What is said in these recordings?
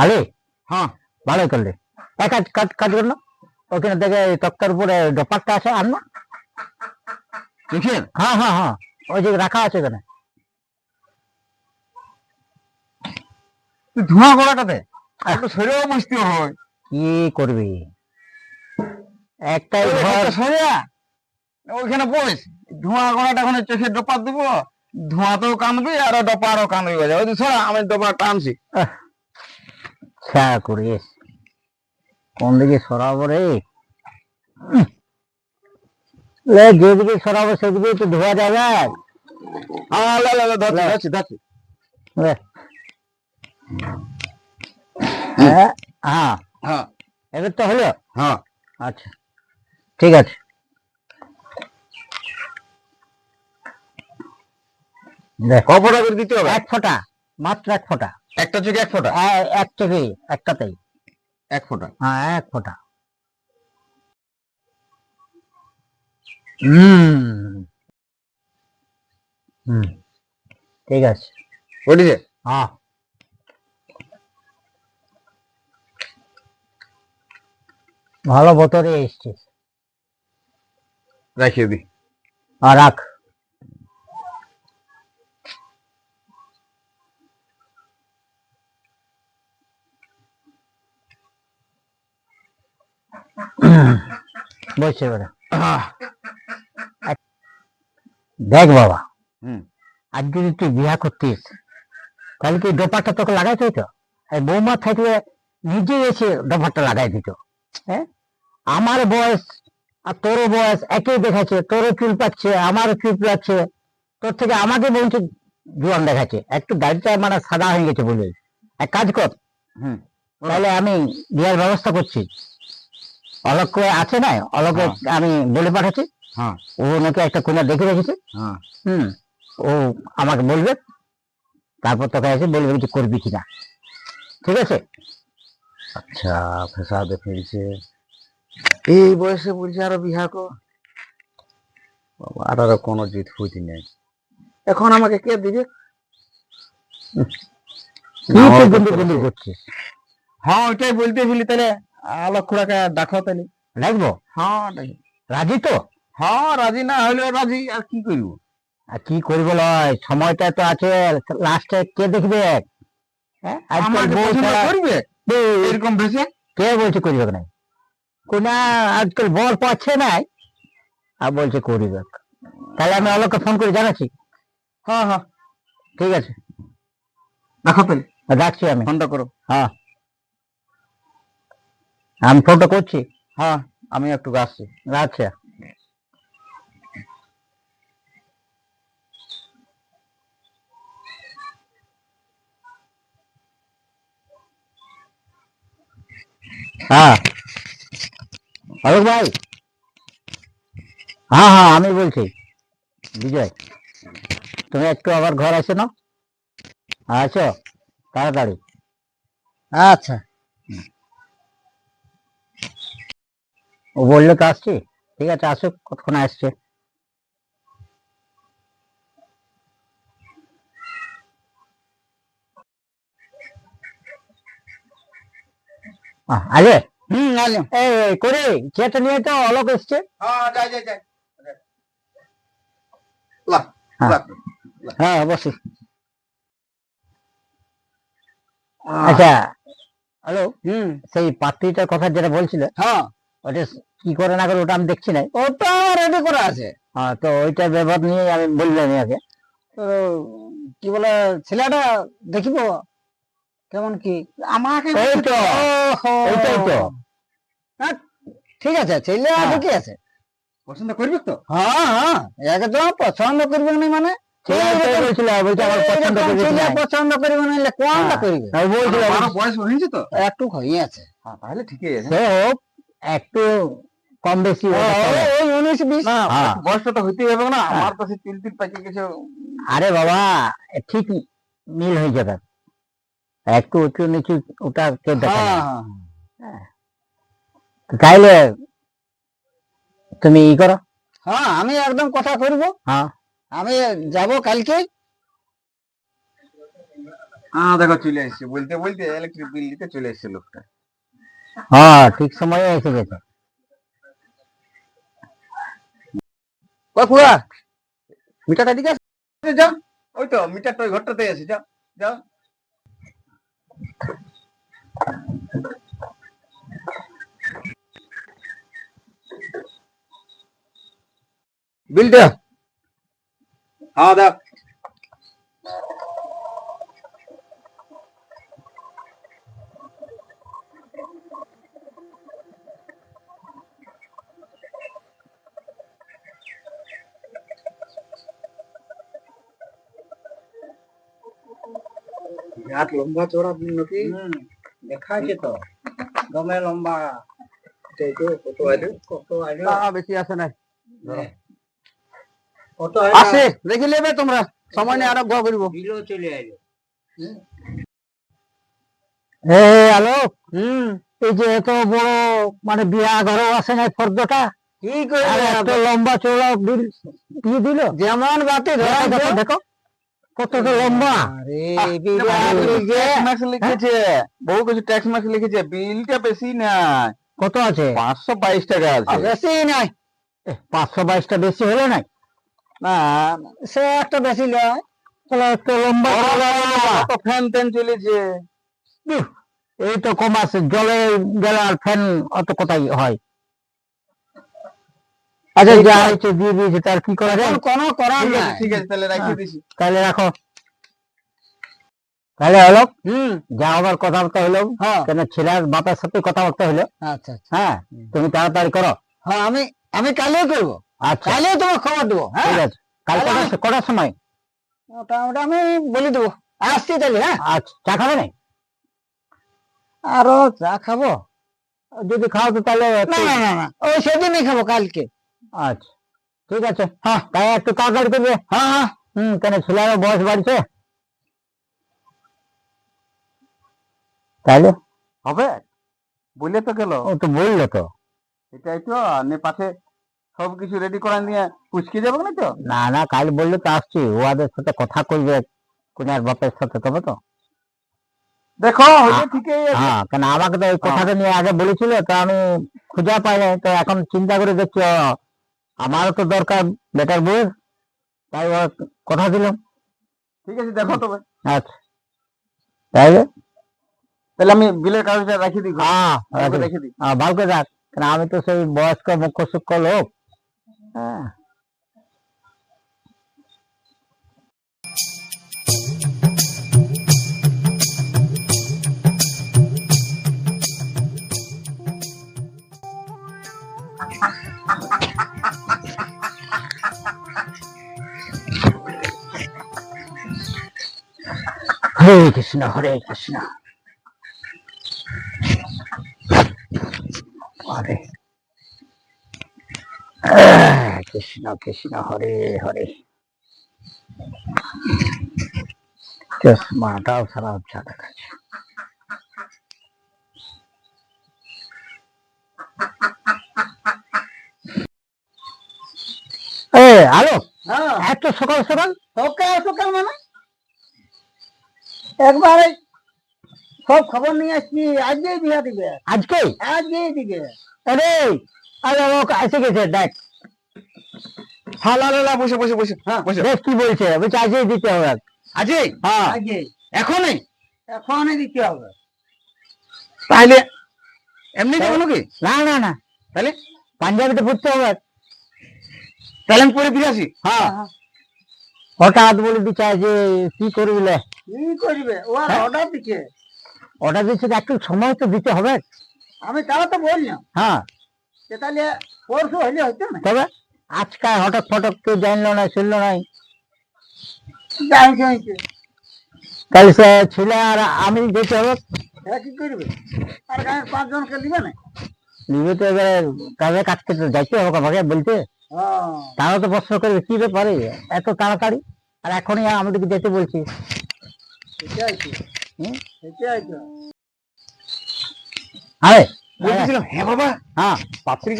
আরে হ্যাঁ। ভালো করলে। এক কাজ কাজ কাজ করল? ওখানে দেখে তক্তার উপরে ডপারটা আছে আর না হ্যাঁ হ্যাঁ হ্যাঁ। ওই যে রাখা আছে এখানে। ধোঁয়া গলাটাতে। একটু শরীরেও বুঝতে হয়। কি করবি? একটাই ঘর। ওইখানে বস। ধোঁয়া গলাটা ওখানে চোখে ডোপার দিব। ধোঁয়াতেও কানবি আর ডপারও কানবি বাজে ওই আমি ডোপার টানছি। করিস কোন দিকে সরাবো রে? লে যেদিকে সরাবো সেদিকে তো ধোয়া যাবে। হ্যাঁ লে লে লে ধরছি লে। ধরছি ধরছি। লে। হ্যাঁ? হ্যাঁ। হ্যাঁ। এবার তো হলো? হ্যাঁ। আচ্ছা। ঠিক আছে। করে দিতে হবে? এক ফোঁটা মাত্র এক ফোঁটা। একটা চোখে এক ফোটা? এ- এক চোখে একটাতেই। এক ফোটা। হ্যাঁ এক ফোঁটা। হুম। হুম ঠিক আছে। হ্যাঁ। ভালো বোতলে এসছিস। রাখিয়ে দি। আর রাখ। বসে এবারে। দেখ বাবা হুম। আজ যদি তুই বিয়া করতিস তাহলে কি ডোপারটা তোকে লাগাইতে এই বৌমা থাকলে নিজে এসে ডোপারটা লাগাই দিত। হ্যাঁ? আমার বয়স আর তোরও বয়স একই দেখাচ্ছে তোরও চুল পাচ্ছে আমারও চুল পাচ্ছে। তোর থেকে আমাকে বলছে জোয়ান দেখাচ্ছে। একটু গাড়িটা মানে সাদা হয়ে গেছে বলে। এক কাজ কর। হুম। তাহলে আমি বিয়ার ব্যবস্থা করছি। অলোক আছে না? অলোকে হ্যাঁ। আমি বলে পাঠাচ্ছি। হ্যাঁ। ও নাকি একটা কোনা দেখে রেখেছে। হ্যাঁ। হুম। ও আমাকে বলবে। তারপর তোকে এসে বলবে যে করবি কিনা। ঠিক আছে? আচ্ছা ফেসাদে ফেলছে। এই বয়সে বলছে আরও বিহা কর। বাবা, আর আরও কোনো জিত ফুটি নেই। এখন আমাকে কে দিবে? করেছে। হ্যাঁ ওইটাই তাহলে আলোক খুড়াকে তাহলে। হ্যাঁ রাজি তো? হ্যাঁ রাজি না হইলে রাজি আর কি করব? আর কি করব লয়? সময়টা তো আছে লাস্টে কে দেখবে? হ্যাঁ আজকাল করবে? এরকম ভেসে? কে বলছে করিবে না কোনা আজকাল বল পাচ্ছে নাই। আর বলছে করি দেখ। তাহলে আমি অলোককে ফোন করে জানাচ্ছি? হ্যাঁ হ্যাঁ। ঠিক আছে। দেখো তাহলে রাখছি আমি। ফোনটা করো। হ্যাঁ। আমি ফোনটা করছি? হ্যাঁ আমি একটু আসছি। আচ্ছা হ্যাঁ। অলোক ভাই? হ্যাঁ হ্যাঁ আমি বলছি। বিজয় তুমি একটু আবার ঘর আসো না? আছো তাড়াতাড়ি। আচ্ছা। ও বললে তো আসছি। ঠিক আছে আসুক কতক্ষণ আসছে? আলে হুম করে। নিয়ে তো অলোক এসছে। হ্যাঁ অবশ্যই। আচ্ছা। হ্যালো হুম সেই পাত্রীটার কথা যেটা বলছিলে হ্যাঁ। ওটা কি করে না করে ওটা আমি দেখছি না ওটা রেডি করা আছে। হ্যাঁ তো ওইটা ব্যবহার নিয়ে আমি বললাম আগে। তো কি বলে ছেলেটা দেখিব? কেমন কি? আমাকে ওই তো। ওইটাই তো। হ্যাঁ, ঠিক আছে ছেলে। আছে কি আছে। পছন্দ করবি তো? হ্যাঁ হ্যাঁ একদম পছন্দ করবি না মানে? পছন্দ করবে না। কোনটা। করবে? বয়স হয়েছে তো? একটু হয়ে আছে। তাহলে ঠিকই আছে। একটু কম বেশি ওই উনিশ বিশ। না। বয়সটা তো হইতেই হবে না হ্যাঁ। আমার তো সেই তিল তিল পাকিয়ে গেছে। আরে বাবা ঠিক মিল হয়ে যাবে। একটু উঁচু নিচু ওটা কেউ দেখে তাইলে তুমি ই করো। হ্যাঁ আমি একদম কথা করব হ্যাঁ। আমি যাব কালকে। হ্যাঁ দেখো চলে এসেছে। বলতে বলতে ইলেকট্রিক বিল দিতে চলে এসেছে লোকটা। হ্যাঁ ঠিক সময়ে এসে গেছে। খুড়া মিটারটা দিকে আছে যাও ওই তো মিটারটা ওই ঘরটাতে আছে যাও যাও বিলটা হ্যাঁ দাও বিরাট লম্বা চড়া নাকি? দেখা তো। দমে লম্বা। কত আইলো কত আইলো বেশি আসে নাই। কত আসে দেখি নেবে তোমরা। সময় নেই আরও গো করব চলে আইলো এ আলোক হুম এই যে এত বড় মানে বিয়া ঘরও আছে না ফর্দটা? কি আর এত লম্বা চৌড়া বিল দিয়ে দিল? যেমন বাতে দেখো, দেখো দেখো কতটা লম্বা। ট্যাক্স ম্যাক্স লিখেছে। বহু কিছু ট্যাক্স লিখেছে। বিলটা বেশি নাই। কত আছে? পাঁচশো বাইশ টাকা আছে। বেশি নাই। পাঁচশো বাইশটা বেশি হলো না না সে একটা বেশি লম্বা ফ্যান চলেছে এই তো কম আছে জলে গেলে আর ফ্যান অত কোথায় হয়? আচ্ছা যা। হয়েছে দিয়ে দিয়েছে তার কি করা যায়? কোনো করার নাই। ঠিক আছে তাহলে হ্যাঁ। দিছি। তাহলে রাখো। তাহলে হলো? যা হবার কথাবার্তা হলো হ্যাঁ। কেন ছেলের বাপের সাথে কথাবার্তা হলো? আচ্ছা হ্যাঁ তুমি তাড়াতাড়ি করো। হ্যাঁ আমি আমি কালও করব। আচ্ছা। কালও তোমার খবর দেবো হ্যাঁ? ঠিক আছে। কাল তাহলে কটার- কটার সময়? মোটামুটি আমি বলে দেবো। আসছি তাহলে হ্যাঁ? আচ্ছা চা খাবে না আরও চা খাব। যদি খাও তো তাহলে না না না না ওই সেদিনই খাব কালকে। আচ্ছা ঠিক আছে। হ্যাঁ তাই একটু তাড়াতাড়ি করবে। হ্যাঁ হ্যাঁ হম কেন ছেলেরও বয়স বাড়ছে। তাহলে? হবে? বলে তো গেল। ও তো বলল তো। এটাই তো নে পাশে সব কিছু রেডি করা নিয়ে পুচকে যাব না তো? না না কাল বললে তো আসছি। ওদের সাথে কথা কইবে কুনার বাপের সাথে তবে তো। দেখো হইলে ঠিকই আছে। হ্যাঁ কেন আমাকে তো এই কথাটা নিয়ে আগে বলেছিল তো আমি খুঁজে পাই নাই তো এখন চিন্তা করে দেখছি আমারও তো দরকার বেটার বউয়ের তাই কথা দিলাম ঠিক আছে দেখো তবে। আচ্ছা। তাইলে তাহলে আমি বিলের কাগজটা রাখি দিই হ্যাঁ রাখি। দিই। হ্যাঁ, ভালো করে রাখ। কেন আমি তো সেই বয়স্ক মুখ্য সূক্ষ্ম লোক। হ্যাঁ হরে কৃষ্ণ হরে কৃষ্ণ হরে আহ, কৃষ্ণ কৃষ্ণ হরে হরে। চশমাটাও খারাপ দেখাচ্ছে এ আলো হ্যাঁ। এত সকাল সকাল? সকাল সকাল মানে? একবারে সব খবর নিয়ে আসছি আজকেই বিয়া দিবে। আজকে আজকেই দিবে। আরে আরে এসে গেছে দেখ। হ্যাঁ লা লা লা বসে বসে বসে। হ্যাঁ বসে। দেখ কি বলছে? বলছে আজকেই দিতে হবে আজই? হ্যাঁ। এখনই? এখনই দিতে হবে। তাহলে এমনি না না না। তাহলে? পাঞ্জাবিতে পড়তে হবে তাহলে আমি পরে ফিরে আসি। হ্যাঁ। হঠাৎ বলে দিচ্ছে যে কি? কি করবে? ও আর হ্যাঁ? অর্ডার দিচ্ছে ওটা দিচ্ছে যে একটু সময় তো দিতে হবে। আমি তারা তো বললাম। হ্যাঁ। তাহলে পরশু হইলে হইতো না? তবে আজকাল হঠাৎ ফটক কেউ জানলো না শুনলো নাই তাহলে সে ছেলে আর আমি দিতে হবে? কি করবে? আর গায়ের পাঁচজনকে দিবে না? নিবে তো এবারে কাজে কাজকে তো যাইতে হবে ভাগে বলতে। তারা তো প্রশ্ন করবে কি ব্যাপারে? এত তাড়াতাড়ি? আর এখনই আমাদেরকে যেতে বলছি। আরে হ্যাঁ বাবা। হ্যাঁ।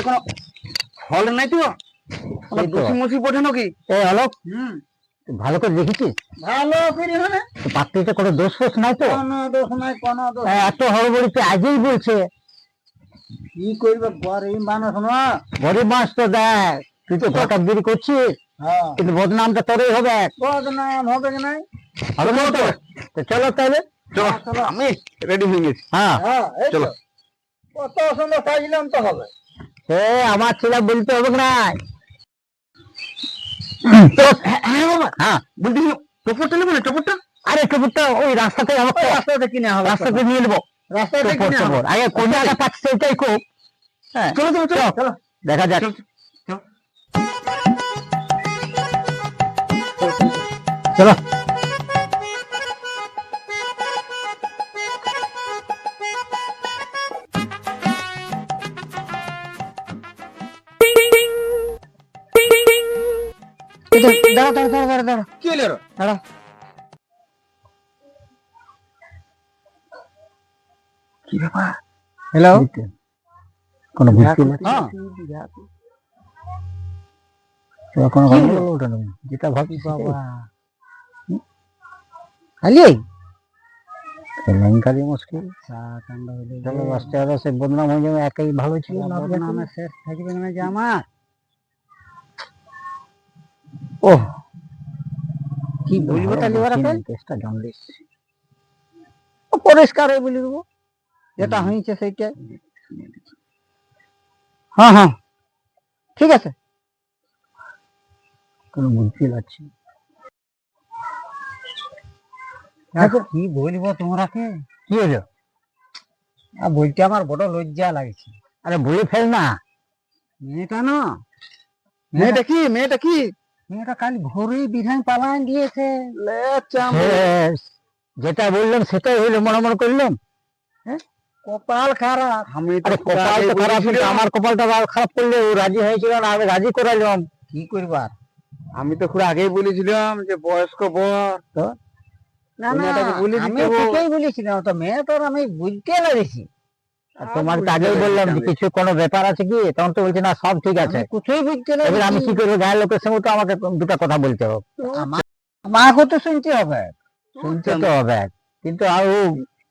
এখনও ফল নাই তো? পড়ে নাকি হুম। ভালো করে দেখেছিস ভালো করে মানে পাত্রীতে কোনো দোষ ফোষ নাই তো? কোনো দোষ নাই কোনো দোষ হ্যাঁ, এত হড়বড়িতে আজই বলছে। কি করবে গরিব মানুষ না? গরিব মাস তো দেখ তুই তো ঘটাকগিরি করছিস হ্যাঁ। কিন্তু বদনামটা তোরই হবে। বদনাম হবে কি নাই? না তো? চলো তাহলে। চলো। আমি রেডি হয়ে গেছি। হ্যাঁ। হ্যাঁ চলো। কত সুন্দর সাজলাম তো হবে। সে আমার ছেলে বলতে হবে না হ্যাঁ বাবা, হ্যাঁ বলছি টপরটা নেবে না টপরটা? আরে টুকুরটা ওই রাস্তাতে আমাকে রাস্তাতে কিনে হবে রাস্তাতে নিয়ে নেব। রাস্তাতে কিনে হবে আগে কোন জায়গা পাচ্ছি সেটাই খুব। হ্যাঁ চলো চলো চলো। চলো। দেখা যাক। চলো, দাঁড়া দাঁড়া দাঁড়া দাঁড়া দাঁড়া। কি হলো দাঁড়া। কি ব্যাপার? হ্যালো কোনো বুঝতে হ্যাঁ। কোনো গন্ডগোল ওঠে যেটা ভাবছি বাবা। খালি? কেলেঙ্কারি মুশকিল। চলো বাঁচতে হবে সে বদনাম হয়ে যাবে একাই ভালো ছিল না শেষ থাকবে না যে আমার। ও কি বলব তাহলে ওরা ফের? কেসটা জন্ডিস। পরিষ্কার হয়ে বলে দেবো। যেটা হয়েছে সেইটাই। হ্যাঁ হ্যাঁ। ঠিক আছে। কোনো বুঝতে পারছি কি বলব তোমরাকে কি হলো? বলতে আমার বড় লজ্জা লাগছে। আরে বলে ফেল না। মেয়েটা না। মেয়েটা কি? মেয়েটা কি? মেয়েটা কাল ভোরে বিধান পালান দিয়েছে। যেটা বললাম সেটাই হইল মনে মনে করলাম কপাল খারাপ। আমি কপাল তো খারাপ আমার কপালটা খারাপ করলে ও রাজি হয়েছিল না আমি রাজি করাইলাম। কি করবার? আমি তো খুব আগেই বলেছিলাম যে বয়স্ক বর। তো? না না আমি। ঠিকই বলেছিলাম তো মেয়েটার আমি বুঝতে লাগেছি তোমার আগেই বললাম যে কিছু কোনো ব্যাপার আছে কি? তখন তো বলছি না সব ঠিক আছে। কিছুই বুঝতে এবার আমি কি করব? গায়ের লোকের সঙ্গে তো আমাকে দুটো কথা বলতে হবে। আমাকে তো শুনতে হবে। শুনতে তো হবে। কিন্তু আর ও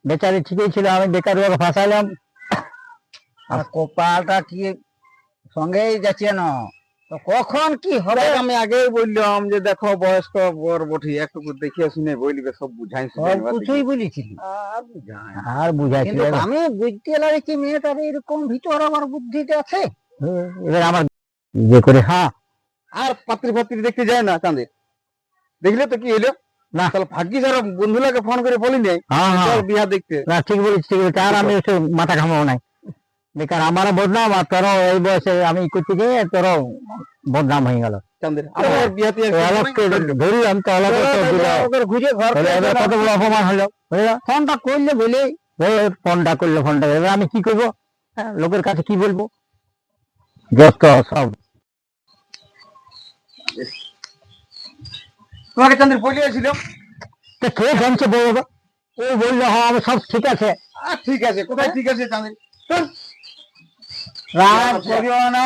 বেচারি ঠিকই ছিল আমি বেকার ওকে ফাঁসাইলাম। আর কপালটা কি সঙ্গেই যাচ্ছে না? কখন কি হবে? আমি আগেই বললাম যে দেখো বয়স্ক বর বঠি একটু দেখিয়ে শুনে বলবে সব বুঝাই কিছুই বলেছিলি আর বুঝাই কিন্তু আমি বুঝতে লাগছি মেয়েটার এরকম ভিতর আমার বুদ্ধিটা আছে। এবার আমার ইয়ে করে হ্যাঁ। আর পাত্রী পাত্রী দেখতে যায় না চাঁদে দেখলে তো কি হইল? না। তাহলে ভাগ্যিস আর বন্ধুলাকে ফোন করে বলি নাই বিয়া দেখতে। না ঠিক বলেছি ঠিক বলেছিস। আর আমি মাথা ঘামাবো নাই। আমারও বদনাম আর তোরও এই বয়সে আমি করতে গিয়ে তোরও বদনাম হয়ে গেল। আমার অপমান হলো ফোনটা করলে বলে ফোনটা করল ফোনটা এবার আমি কি করব? হ্যাঁ, লোকের কাছে কি বলব? যত সব। তোমাকে চাঁদের বলিয়েছিল কে জানছে বলব ও বলল হ্যাঁ আমি সব ঠিক আছে। ঠিক আছে কোথায় ঠিক আছে চাঁদের? রাগ করিও না।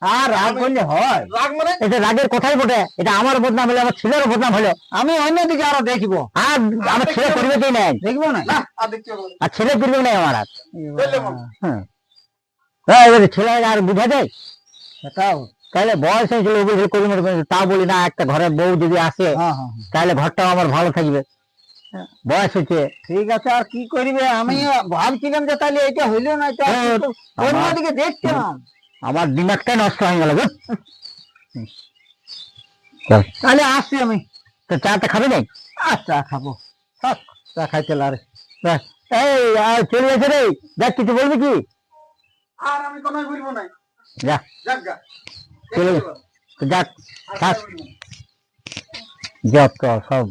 আর রাগ করলে হয়। মানে? এটা রাগের কথাই বটে। এটা আমার বদনাম হলো আমার ছেলের বদনাম হলো। আমি অন্যদিকে আরও দেখব। আর আমার ছেলে করবে কি নাই। দেখব না? আর ছেলে করবে নাই আমার আর। হ্যাঁ। এবারে ছেলে আর বুঝা যায়? সেটাও। তাহলে বয়স হয়েছিল। তা বলি না একটা ঘরে বউ যদি আসে হ্যাঁ হ্যাঁ হ্যাঁ। তাহলে ঘরটাও আমার ভালো থাকবে। বয়স হচ্ছে ঠিক আছে আর কি করবে? আমি ভাবছিলাম যে তাহলে এটা হইল না হ্যাঁ, অন্যদিকে দেখছিলাম। আমার দিমাগটাই নষ্ট হয়ে গেল তাহলে আসছি আমি। তো চাটা খাবে নাই? আচ্ছা খাব। থাক, চা খাইতে লারে ব্যাস। এই আর চলে গেছে রে দেখ কিছু বলবি কি? আর আমি কোনো বলব না। যা। যাক চলে যাক থাক। সব